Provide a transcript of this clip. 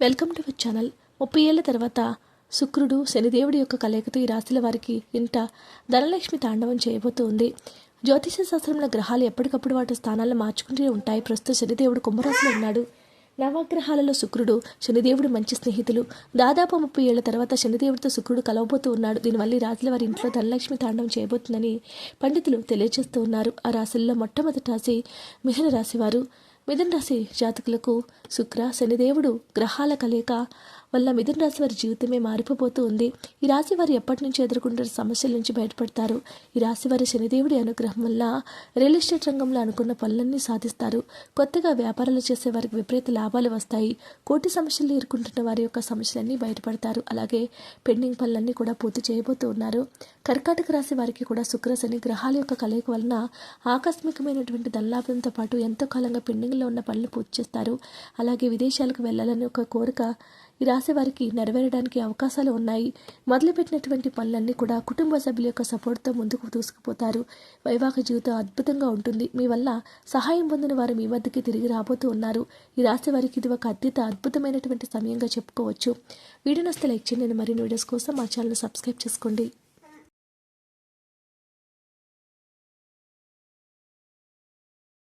Welcome to our channel. ముప్పై ఏళ్ళ తర్వాత శుక్రుడు శనిదేవుడి యొక్క కలయికతో ఈ రాశుల వారికి ఇంట ధనలక్ష్మి తాండవం చేయబోతుంది. జ్యోతిష శాస్త్రంలో గ్రహాలు ఎప్పటికప్పుడు వాటి స్థానాలను మార్చుకుంటూనే ఉంటాయి. ప్రస్తుతం శనిదేవుడు కుంభరాశిలో ఉన్నాడు. నవగ్రహాలలో శుక్రుడు శనిదేవుడు మంచి స్నేహితులు. దాదాపు ముప్పై ఏళ్ళ తర్వాత శనిదేవుడితో శుక్రుడు కలవబోతూ ఉన్నాడు. దీనివల్ల ఈ రాశుల వారి ఇంట్లో ధనలక్ష్మి తాండవం చేయబోతుందని పండితులు తెలియజేస్తూ ఉన్నారు. ఆ రాశుల్లో మొట్టమొదటి రాశి మిథున రాశివారు మిథున రాశి జాతకులకు శుక్ర శనిదేవుడు గ్రహాల కలయిక వల్ల మిథున రాశి వారి జీవితమే మారిపోతూ ఉంది. ఈ రాశి వారు ఎప్పటి నుంచి ఎదుర్కొంటున్న సమస్యల నుంచి బయటపడతారు? ఈ రాశి వారి శనిదేవుడి అనుగ్రహం వల్ల రియల్ ఎస్టేట్ రంగంలో అనుకున్న పనులన్నీ సాధిస్తారు. కొత్తగా వ్యాపారాలు చేసే వారికి విపరీత లాభాలు వస్తాయి. కోటి సమస్యలు ఎదుర్కొంటున్న వారి యొక్క సమస్యలన్నీ బయటపడతారు. అలాగే పెండింగ్ పనులన్నీ కూడా పూర్తి చేయబోతూ ఉన్నారు. కర్కాటక రాశి వారికి కూడా శుక్ర శని గ్రహాల యొక్క కలయిక వలన ఆకస్మికమైనటువంటి ధనలాభంతో పాటు ఎంతో కాలంగా పెండింగ్లో ఉన్న పనులు పూర్తి చేస్తారు. అలాగే విదేశాలకు వెళ్ళాలని ఒక కోరిక ఈ రాశి వారికి నెరవేరడానికి అవకాశాలు ఉన్నాయి. మొదలుపెట్టినటువంటి పనులన్నీ కూడా కుటుంబ సభ్యుల యొక్క సపోర్ట్తో ముందుకు దూసుకుపోతారు. వైవాహిక జీవితం అద్భుతంగా ఉంటుంది. మీ వల్ల సహాయం పొందిన వారు మీ వద్దకి తిరిగి రాబోతూ ఉన్నారు. ఈ రాశి వారికి ఇది ఒక అత్యంత అద్భుతమైనటువంటి సమయంగా చెప్పుకోవచ్చు. వీడియో నస్తే లైక్ చేయండి. మరిన్ని వీడియోస్ కోసం మా ఛానల్ సబ్స్క్రైబ్ చేసుకోండి.